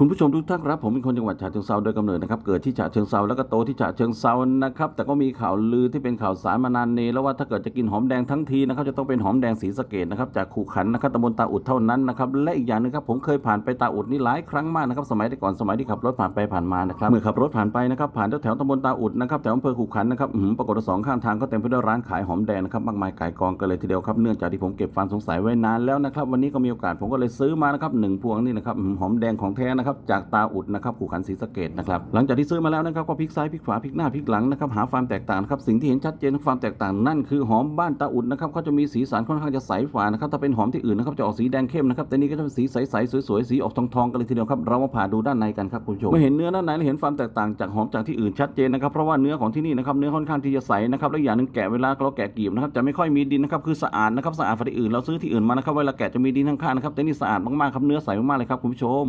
คุณผู้ชมทุกท่านครับผมเป็นคนจังหวัดฉะเชิงเซาโดยกำเนิดนะครับเกิดที่ฉะเชิงเซาแล้วก็โตที่ฉะเชิงเซานะครับแต่ก็มีข่าวลือที่เป็นข่าวสารมานานเนแล้วว่าถ้าเกิดจะกินหอมแดงทั้งทีนะครับจะต้องเป็นหอมแดงสีสะเกดนะครับจากขู่ขันนะครับตำบลตาอุดเท่านั้นนะครับและอีกอย่างหนึงครับผมเคยผ่านไปตาอุดนี่หลายครั้งมากนะครับสมัยแต่ก่อนสมัยที่ขับรถผ่านไปผ่านมานะครับเมื่อขับรถผ่านไปนะครับผ่านแถวตำบลตาอุดนะครับแถวอำเภอขู่ขันนะครับหือปรากฏว่าสองข้างทางก็เต็มไปด้วยร้านขายหอมแดงนะครับมากมายก่กองกันเลยทีเดียวครับเนื่องจากที่ผมเก็บความสงสัยไว้นานแล้วนะครับวันนี้ก็มีโอกาสผมก็เลยซื้อมานะครับหนึ่งพวงนี่นะครับหอหอมแดงของแท้นะครับจากตาอุดนะครับขู่ขันศรีสะเกดนะครับหลังจากที่ซื้อมาแล้วนะครับก็พลิกซ้ายพลิกขวาพลิกหน้าพลิกหลังนะครับหาความแตกต่างนะครับสิ่งที่เห็นชัดเจนของความแตกต่างนั่นคือหอมบ้านตาอุดนะครับเขาจะมีสีสันค่อนข้างจะใสฝานะครับถ้าเป็นหอมที่อื่นนะครับจะออกสีแดงเข้มนะครับแต่นี่ก็จะเป็นสีใสๆสวยๆสีออกทองๆกันเลยทีเดียวครับเรามาผ่าดูด้านในกันครับคุณผู้ชมเมื่อเห็นเนื้อด้านในเห็นความแตกต่างจากหอมจากที่อื่นชัดเจนนะครับเพราะว่าเนื้อของที่นี่นะครับเนื้อค่อนข้างที่จะใสนะครับและอย่างหนึงแกะเวลาเราแกะกลีบนะครับจะไม่ค่อยมีดินนะครับคือสะอาดนะครับสะอาดกว่าที่อื่นเราซื้อที่อื่นมานะครับเวลาแกะจะมีดินข้างๆนะครับแต่นี่สะอาดมากๆครับเนื้อใสมากๆเลยครับคุณผู้ชม